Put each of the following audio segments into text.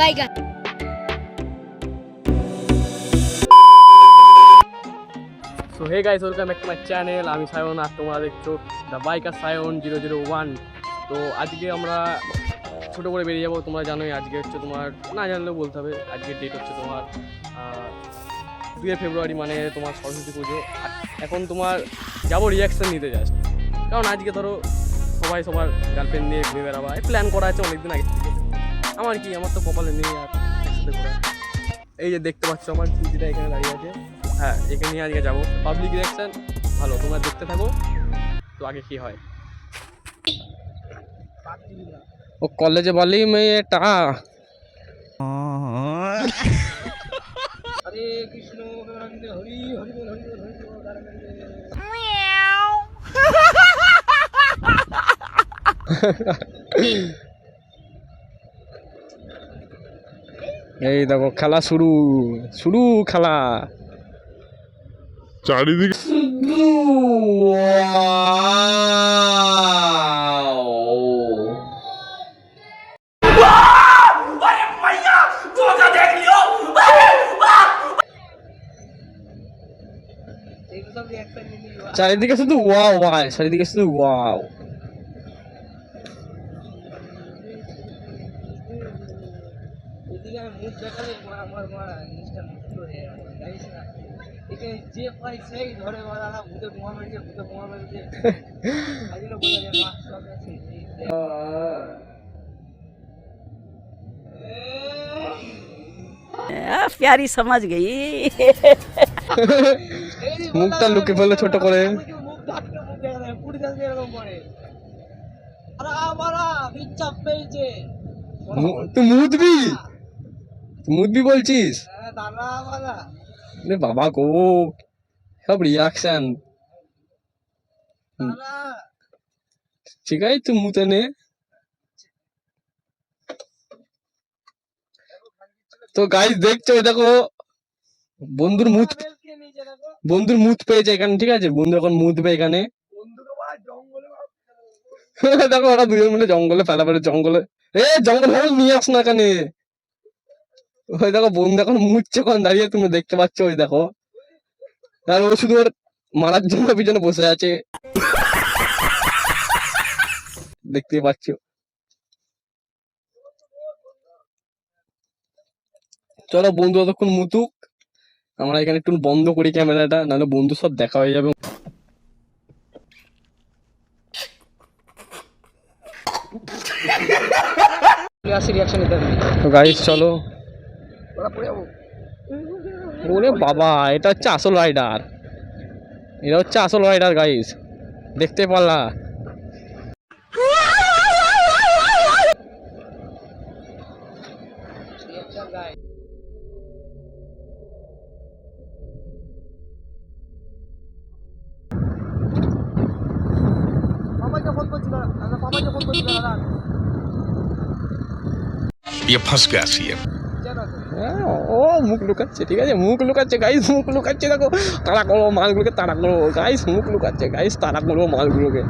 বাইগান so hey guys welcome back to my channel আমি সায়ন আর তোমরা দেখছ the biker Sayan zero zero one তো আজকে আমরা ছোটো করে বেরিয়ে যাব, তোমরা জানোই আজকে হচ্ছে তোমার, না জানলেও বলতে হবে, আজকের ডেট হচ্ছে তোমার দুয়ে ফেব্রুয়ারি মানে তোমার সরস্বতী পুজো। এখন তোমার যাব রিয়াকশন নিতে যাচ্ছি কারণ আজকে ধরো সবাই সবার গার্লফ্রেন্ড নিয়ে ঘুরে বেড়াবা। প্ল্যান করা আছে অনেকদিন আগে। থেকে আমার কি? আমার তো কপালে নেই আর একসাথে ঘোরা এই যে দেখতে পাচ্ছ আমার দিদিটা এখানে দাঁড়িয়ে আছে। হ্যাঁ এখানে নিয়ে আজকে যাব। পাবলিক রিয়াকশন ভালো তোমরা দেখতে থাকো। তো আগে কি হয়? ও কলেজে বলি মেয়েটা হরে কৃষ্ণ হরি হরি হরি হরি বল গোবিন্দ এই দেখো খেলা শুরু শুরু খেলা। চারিদিকে চারিদিকে শুধু ওয়াও ওয়াও চারিদিকে শুধু ওয়াও এদিকে আমি মুখ দেখালে মা- আমার মারা জিনিসটা নষ্ট হয়ে গেল। জানিস না? এখানে যে পাই সেই ধরে মারা না ভূতে বোমা মেরেছে ভূতে বোমা মেরেছে। প্যারি সমাজ গেই। মুখটা লুকে ফেলল ছোট করে। তুই মুদবি মুদবি বলছিস? হ্যাঁ, বাবা গো সব রিয়াকশন ঠিক আছে তুই মুতে নে। তো গাইস দেখছ দেখো বন্ধুর মুত বন্ধুর মুত পেয়েছে এখানে ঠিক আছে? বন্ধু এখন মুতবে এখানে। দেখো ওরা দুজন মিলে জঙ্গলে ফেলা ফেলে জঙ্গলে। এ জঙ্গল নিয়ে আস না এখানে। ওই দেখো বন্ধু এখন মুতছে কোন দাঁড়িয়ে তুমি দেখতে পাচ্ছ ওই দেখো। আর ও শুধু ওর মারার জন্য পিছনে বসে আছে। দেখতে পাচ্ছ। চলো বন্ধু অতক্ষণ মুতুক। আমরা এখানে একটু বন্ধ করি ক্যামেরাটা নাহলে বন্ধু সব দেখা হয়ে যাবে। চলে আসি রিয়াকশন নিতে তো গাইস চলো। ওরা পড়ে যাবো ওরে বাবা এটা হচ্ছে আসল রাইডার এটা হচ্ছে আসল রাইডার গাইস দেখতে পারলা রিয়াকশন গাই বাবাকে ফোন করছি দাদা দাদা বাবাকে ফোন করছি দাদা ये फंस गया सीएम জানো তো হ্যাঁ, হ্যাঁ, ও মুখ লুকাচ্ছে ঠিক আছে? মুখ লুকাচ্ছে গাইস মুখ লুকাচ্ছে দেখো। তাড়া করো মালগুলোকে তাড়া করো। গাইস মুখ লুকাচ্ছে গাইস তাড়া করো মালগুলোকে।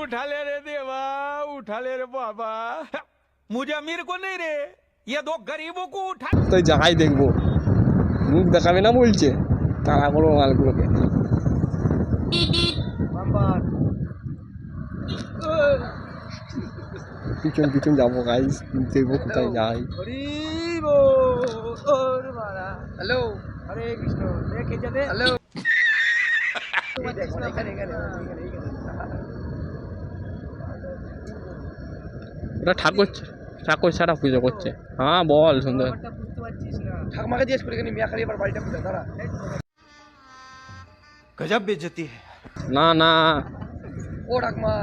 উঠালে রে দেবা উঠালে রে বাবা। মুঝে আমির কো নেই রে ইয়ে দো গরিবো কো উঠা তো যাই দেখব মুখ দেখাবে না বলছে তাড়া করো মালগুলোকে। পিছন পিছন যাব গাইস দেখব কোথায় যাই। হ্যালো আরে কৃষ্ণ দেখে যাবে হ্যালো। ওটা ঠাকুর ঠাকুর ছাড়া পুজো করছে। হ্যাঁ বল সুন্দর। ঠাকুমাকে জিজ্ঞেস করে কেন মিয়া খালি এবার বাড়িটা খুঁজে দাঁড়া। গজব বেজতি না না। ও ঠাকুমা।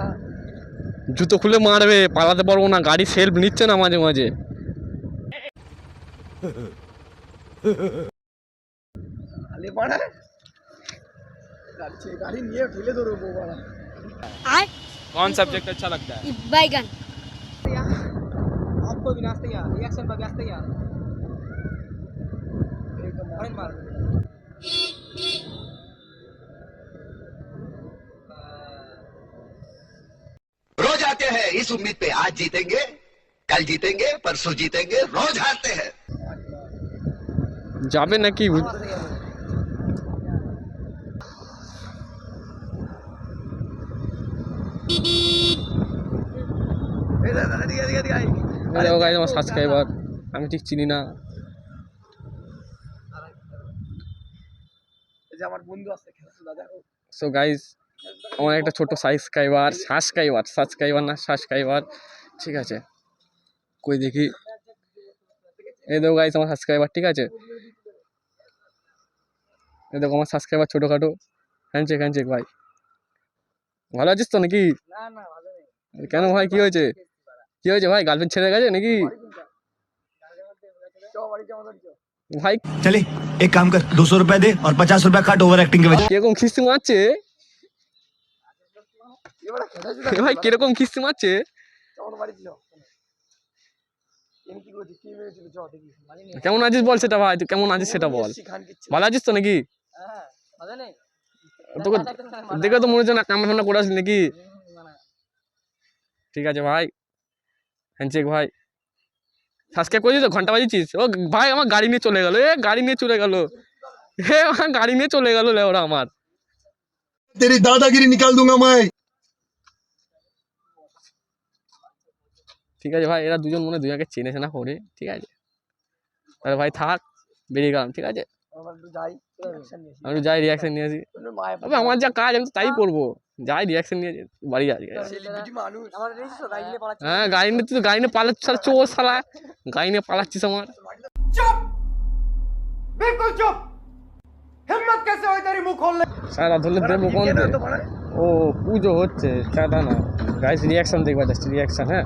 জুতো খুলে মারবে পালাতে পারব না গাড়ি সেলফ নিচ্ছে না মাঝে মাঝে। খালি বাড়া গাড়ি গাড়ি নিয়ে ঠেলে ধরবো বাড়া আর कौन सब्जेक्ट अच्छा लगता है বাইগান आपको भी नाचते यार रिएक्शन पर व्यस्त यार एकदम फॉरेन मार रोज आते हैं इस उम्मीद पे आज जीतेंगे कल जीतेंगे परसों जीतेंगे रोज हारते हैं যাবে নাকি দেখো গাইজ আমার সাবস্ক্রাইবার আমি ঠিক চিনি না। সো গাইজ আমার একটা ছোট সাবস্ক্রাইবার সাবস্ক্রাইবার সাবস্ক্রাইবার না সাবস্ক্রাইবার ঠিক আছে। কই দেখি। এই দেখো গাইজ আমার সাবস্ক্রাইবার ঠিক আছে। এই দেখো আমার সাবস্ক্রাইবার ছোটোখাটো। হ্যান্ডচেক হ্যান্ডচেক ভাই ভালো আছিস তো নাকি? কেন ভাই কি হয়েছে? কি হয়েছে ভাই? গার্লফ্রেন্ড ছেড়ে গেছে নাকি? ভাই চলে এক কাম কর দুশো রুপিয়া দে আর পঞ্চাশ রুপিয়া কাট ওভার অ্যাক্টিং কে কীরকম খিস্তি মারছে? ভাই কীরকম খিস্তি মারছে? কেমন আছিস বল সেটা ভাই? তুই কেমন আছিস সেটা বল। ভালো আছিস তো নাকি? তোকে দেখে তো মনে হচ্ছে না কামনা ফামড়া করে আসলি নাকি? ঠিক আছে ভাই। হ্যান্ডশেক ভাই। সাবস্ক্রাইব করেছিস তো ঘণ্টা বাজিছিস ও ভাই আমার গাড়ি নিয়ে চলে গেলো এ গাড়ি নিয়ে চলে গেলো। হে আমার গাড়ি নিয়ে চলে গেলো লে ওরা আমার। তেরি দাদাগিরি নিকাল দুঙ্গা মাই ঠিক আছে ভাই এরা দুজন মনে দুজনকে চেনেছে না করে ঠিক আছে। আরে ভাই থাক বেরিয়ে গেলাম ঠিক আছে? আমরা একটু যাই অ্যাকশন নিয়েছি। আমি একটু যাই রিয়াকশন নিয়ে আসি মায়ের তবে আমার যা কাজ আমি তো তাই করব। যাই রিয়াকশন নিয়ে আসি, বাড়ি যাই। সেলিব্রিটি মানুষ। আমাদের দেখছিস তো গাড়ি নিয়ে পালাচ্ছে হ্যাঁ গাড়ি নিয়ে তুই তো গাড়ি নিয়ে পালাচ্ছিস সালা চোর শালা গাড়ি নিয়ে পালাচ্ছিস আমার। সারা ধরলে দেবো কোন কেন তো পারে ও পুজো হচ্ছে চাঁদা না। গাইস রিয়াকশন দেখবা জাস্ট রিয়াকশন হ্যাঁ?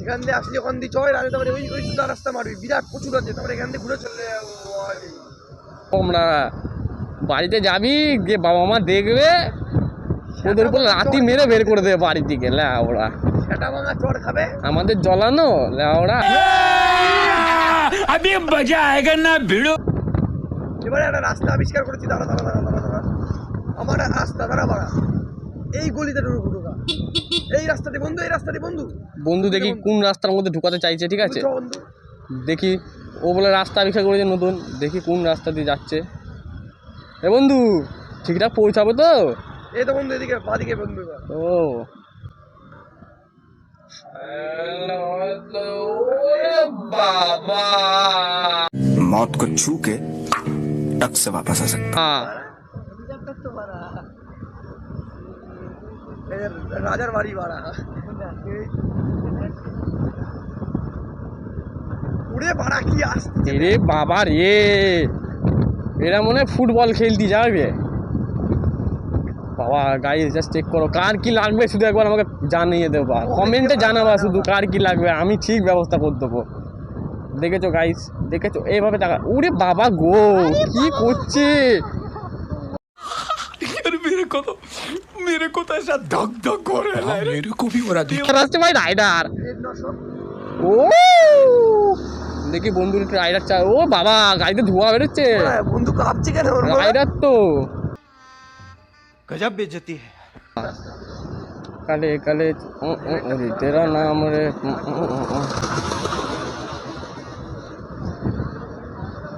যেখান দিয়ে আসলে ওখান দিয়ে চয় আর তারপরে ওই ওই সুদা রাস্তা মারবি। বিরাট প্রচুর আছে তারপরে এখান দিয়ে ঘুরে চলে না বাড়িতে যাবি যে বাবা মা দেখবে ওদের উপর রাতি মেরে বের করে দেবে বাড়ি থেকে ওরা সেটা মামা চড় খাবে। আমাদের জ্বলানো ওরা আমি মজা আয়েগা না ভিড়ো এবারে একটা রাস্তা আবিষ্কার করেছি দাঁড়া দাঁড়া দাঁড়া দাঁড়া দাঁড়া। আমার রাস্তা দাঁড়া বাড়া এই গলিতে ঢুকু রাস্তাতে বন্ধু এই রাস্তাতে বন্ধু বন্ধু দেখি কোন রাস্তার মধ্যে ঢুকাতে চাইছে ঠিক আছে চ বন্ধু দেখি ও বলে রাস্তা আবিষ্কার করেছে নতুন দেখি কোন রাস্তা দিয়ে যাচ্ছে এ বন্ধু ঠিকঠাক পৌঁছাবো তো এই তো বন্ধু এদিকে বাদিকে বন্ধু এবার ও मौत को छू के टक से वापस आ सकता হ্যাঁ রাজার বাড়ি বাড়া উড়ে বাড়া কি আসছে? রে বাবা রে। এরা মনে হয় ফুটবল খেলতে যাবে বাবা গাইজ জাস্ট চেক করো কার কি লাগবে শুধু একবার আমাকে জানিয়ে দেবা কমেন্টে জানাবা শুধু কার কি লাগবে আমি ঠিক ব্যবস্থা করে দেবো। দেখেছ গাইস দেখেছ? এইভাবে টাকা উরে বাবা গো কি করছে? यार मेरे को तो मेरे को तो ऐसा धक धक हो रहा है मेरे को भी हो रहा है আসছে ভাই রাইডার ও দেখি বন্ধুর একটু রাইডার চা ও বাবা গাড়িতে ধোঁয়া বেরোচ্ছে বন্ধু কাঁপছে কেন ওর বাবা? রাইডার তো गजब बेइज्जती है কালে কালে উ, উ, উ, রে, তেরা নাম রে উ, উ, উ, উ।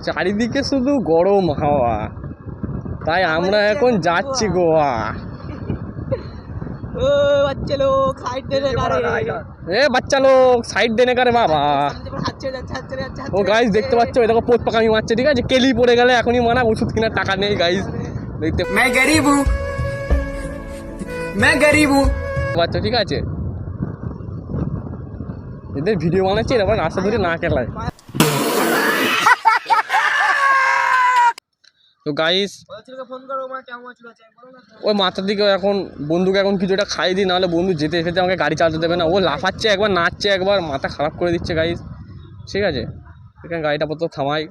চারিদিকে শুধু গরম হাওয়া তাই আমরা এখন যাচ্ছি গোয়া ओ बच्चे लोग साइड देने का বড় रे রাইডার। এ বাচ্চা লোক সাইড দেনে কারে বাবা হাঁচড়ে যাচ্ছে হাঁচড়ে যাচ্ছে ও গাইস দেখতে পাচ্ছ এটা পোত পাকামি মারছে ঠিক আছে কেলি পড়ে গেলে এখনই মানা ওষুধ কেনার টাকা নেই গাইস দেখতে मैं गरीब हूँ मैं गरीब हूँ পাচ্ছ ঠিক আছে এদের ভিডিও বানাচ্ছে এরকম রাস্তা ধরে না খেলায় তো গাইস ওই মাথার দিকে এখন বন্ধুকে এখন কিছু একটা খাইয়ে দিই, নাহলে বন্ধু যেতে যেতে আমাকে গাড়ি চালাতে দেবে না। ও লাফাচ্ছে একবার, নাচছে একবার, মাথা খারাপ করে দিচ্ছে গাইস ঠিক আছে? এখানে গাড়িটা পত্র থামাই।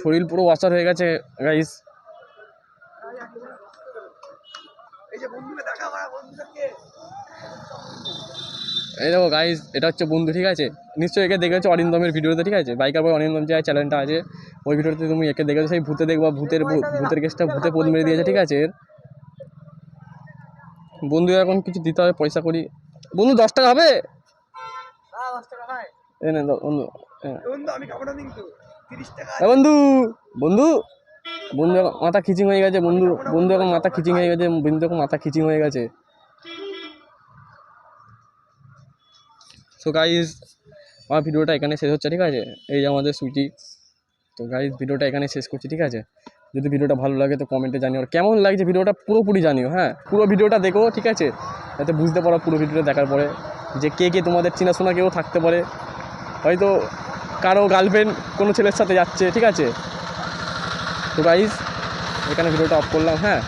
শরীর পুরো ওয়াশার হয়ে গেছে গাইস এই যে বন্ধুকে দেখা এই দেখো গাইস এটা হচ্ছে বন্ধু ঠিক আছে? নিশ্চয়ই একে দেখেছ অরিন্দমের ভিডিওতে ঠিক আছে? বাইকার বয় অরিন্দম যে চ্যানেলটা আছে ওই ভিডিওতে তুমি একে দেখেছ সেই ভূতে দেখবা ভূতের ভূতের কেসটা ভূতে পোদ মেরে দিয়েছে ঠিক আছে? এর বন্ধু এখন কিছু দিতে হবে পয়সা করি। বন্ধু দশ টাকা হবে? হ্যাঁ বন্ধু বন্ধু বন্ধু এখন মাথা খিচিং হয়ে গেছে বন্ধু বন্ধু এখন মাথা খিচিং হয়ে গেছে বন্ধু এখন মাথা খিচিং হয়ে গেছে। সো গাইজ আমার ভিডিওটা এখানে শেষ হচ্ছে, ঠিক আছে? এই যে আমাদের সুইটি। তো গাইজ ভিডিওটা এখানে শেষ করছি, ঠিক আছে? যদি ভিডিওটা ভালো লাগে তো কমেন্টে জানিও। আর কেমন লাগছে ভিডিওটা পুরোপুরি জানিও হ্যাঁ? পুরো ভিডিওটা দেখো, ঠিক আছে? যাতে বুঝতে পারো পুরো ভিডিওটা দেখার পরে যে কে কে তোমাদের চেনাশোনা কেউ থাকতে পারে। হয়তো কারও গার্লফ্রেন্ড কোনো ছেলের সাথে যাচ্ছে, ঠিক আছে? তো গাইজ এখানে ভিডিওটা অফ করলাম হ্যাঁ?